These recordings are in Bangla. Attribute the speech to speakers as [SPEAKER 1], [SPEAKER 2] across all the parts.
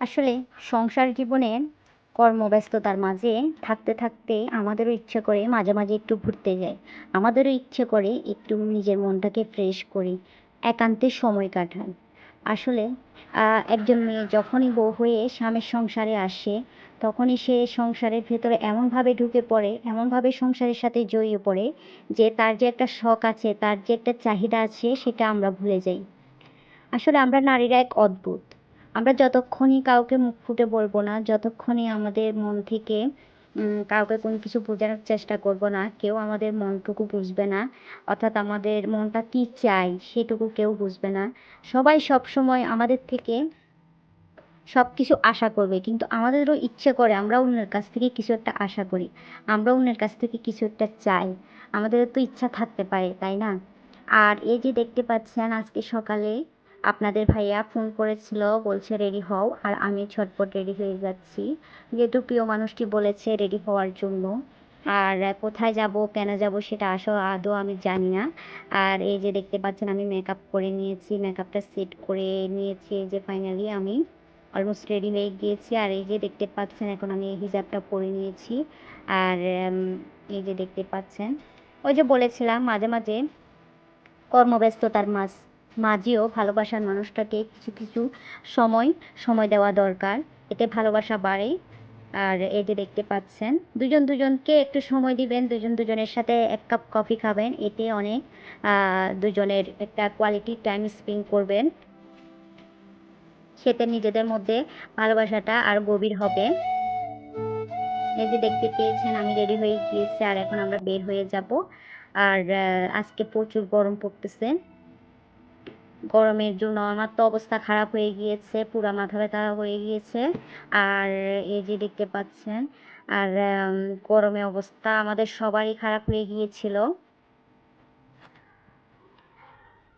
[SPEAKER 1] আসলে সংসার জীবনের কর্মব্যস্ততার মাঝে থাকতে থাকতে আমাদেরও ইচ্ছে করে মাঝে মাঝে একটু ঘুরতে যাই। আমাদেরও ইচ্ছে করে একটু নিজের মনটাকে ফ্রেশ করি, একান্তে সময় কাটাই। আসলে একজন মেয়ে যখনই বউ হয়ে স্বামীর সংসারে আসে, তখনই সে সংসারের ভেতরে এমনভাবে ঢুকে পড়ে, এমনভাবে সংসারের সাথে জড়িয়ে পড়ে যে তার যে একটা শখ আছে, তার যে একটা চাহিদা আছে, সেটা আমরা ভুলে যাই। আসলে আমরা নারীরা এক অদ্ভুত। আমরা যতক্ষণই কাউকে মুখ ফুটে বলব না, যতক্ষণই আমাদের মন থেকে কাউকে কোনো কিছু বোঝানোর চেষ্টা করব না, কেউ আমাদের মনটুকু বুঝবে না, অর্থাৎ আমাদের মনটা কি চাই সেটুকু কেউ বুঝবে না। সবাই সব সময় আমাদের থেকে সব কিছু আশা করবে, কিন্তু আমাদেরও ইচ্ছে করে আমরা অন্যের কাছ থেকে কিছু একটা আশা করি, আমরা অন্যের কাছ থেকে কিছু একটা চাই, আমাদেরও তো ইচ্ছা থাকতে পারে, তাই না? আর এই যে দেখতে পাচ্ছেন আজকে সকালে আপনাদের ভাইয়া ফোন করেছিল, বলছে, রেডি হও। আর আমি ছটপট রেডি হয়ে যাচ্ছি। যেহেতু প্রিয় মানুষটি বলেছে রেডি হওয়ার জন্য। আর কোথায় যাব, কেন যাব সেটা আসো, আদৌ আমি জানি না। আর এই যে দেখতে পাচ্ছেন, আমি মেকআপ করে নিয়েছি মেকআপটা সেট করে নিয়েছি, এই যে ফাইনালি আমি অলমোস্ট রেডি হয়ে গিয়েছি। আর এই যে দেখতে পাচ্ছেন, এখন আমি এই হিজাবটা পরে নিয়েছি। আর এই যে দেখতে পাচ্ছেন, ওই যে বলেছিলাম মাঝে মাঝে কর্মব্যস্ততার মাঝ মাঝেও ভালোবাসার মানুষটাকে কিছু কিছু সময় সময় দেওয়া দরকার। এতে ভালোবাসা বাড়ে আর এই যে দেখতে পাচ্ছেন, দুজন দুজনকে একটু সময় দিবেন, দুজন দুজনের সাথে এক কাপ কফি খাবেন। এতে অনেক দুজনের একটা কোয়ালিটি টাইম স্পেন্ড করবেন। সেতে নিজেদের মধ্যে ভালোবাসাটা আর গভীর হবে। এই যে দেখতে পেয়েছেন, আমি রেডি হয়ে গিয়েছি, আর এখন আমরা বের হয়ে যাব। আর আজকে প্রচুর গরম পড়তেছে। গরমের জন্য আমার তো অবস্থা খারাপ হয়ে গিয়েছে, পুরা মাথা ব্যথা হয়ে গিয়েছে। আর এই যে দেখতে পাচ্ছেন, আর গরমে অবস্থা আমাদের সবারই খারাপ হয়ে গিয়েছিল।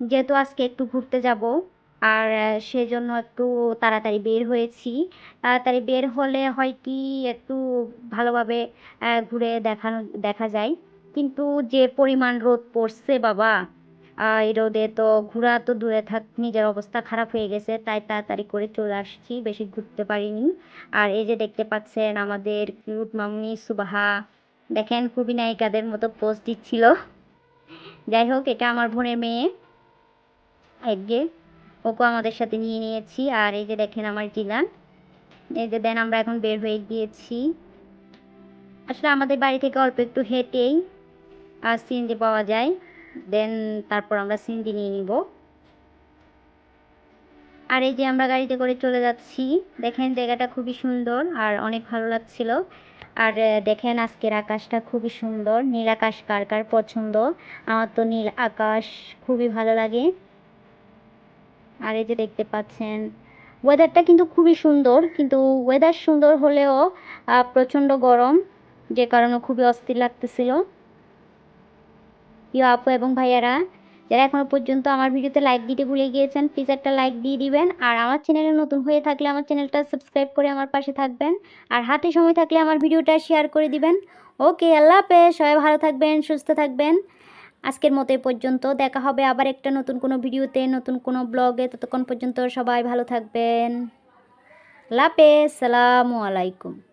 [SPEAKER 1] যেহেতু আজকে একটু ঘুরতে যাব, আর, সেজন্য একটু তাড়াতাড়ি বের হয়েছি। তাড়াতাড়ি বের হলে হয় কি, একটু ভালোভাবে ঘুরে দেখানো, দেখা যায়। কিন্তু যে পরিমাণ রোদ পড়ছে বাবা এই রোদে তো ঘোরা তো দূরে থাক, নিজের অবস্থা খারাপ হয়ে গেছে, তাই তাড়াতাড়ি করে চলে আসছি, বেশি ঘুরতে পারিনি। আর এই যে দেখতে পাচ্ছেন আমাদের কিউট মামনি সুবাহা, দেখেন খুবই নায়িকাদের মতো পোজ দিচ্ছিল। যাই হোক, এটা আমার বোনের মেয়ে। যে ওকে আমাদের সাথে নিয়ে নিয়েছি। আর এই যে দেখেন আমার জিলান। এই যে দেন, আমরা এখন বের হয়ে গিয়েছি। আসলে আমাদের বাড়ি থেকে অল্প একটু হেঁটেই আর সিএনজি পাওয়া যায়। দেন তারপর আমরা সিএনজি নিয়ে নিব। আর এই যে আমরা গাড়িতে করে চলে যাচ্ছি দেখেন জায়গাটা খুবই সুন্দর আর অনেক ভালো লাগছিল। আর দেখেন আজকের আকাশটা খুবই সুন্দর। নীল আকাশ কার কার পছন্দ? আমার তো নীল আকাশ খুবই ভালো লাগে। আর এই যে দেখতে পাচ্ছেন ওয়েদারটা কিন্তু খুবই সুন্দর কিন্তু ওয়েদার সুন্দর হলেও আহ, প্রচণ্ড গরম যে কারণে খুবই অস্থির লাগতেছিল। প্রিয় আপু এবং ভাইয়ারা, যারা এখনও পর্যন্ত আমার ভিডিওতে লাইক দিতে ভুলে গিয়েছেন প্লিজ একটা লাইক দিয়ে দিবেন। আর আমার চ্যানেলে নতুন হয়ে থাকলে আমার চ্যানেলটা সাবস্ক্রাইব করে আমার পাশে থাকবেন। আর হাতে সময় থাকলে আমার ভিডিওটা শেয়ার করে দিবেন। ওকে আল্লাহ হাফেজ। সবাই ভালো থাকবেন, সুস্থ থাকবেন। আজকের মতো পর্যন্ত। দেখা হবে আবার একটা নতুন কোনো ভিডিওতে, নতুন কোনো ব্লগে ততক্ষণ পর্যন্ত সবাই ভালো থাকবেন। আল্লাহ সালামু আলাইকুম।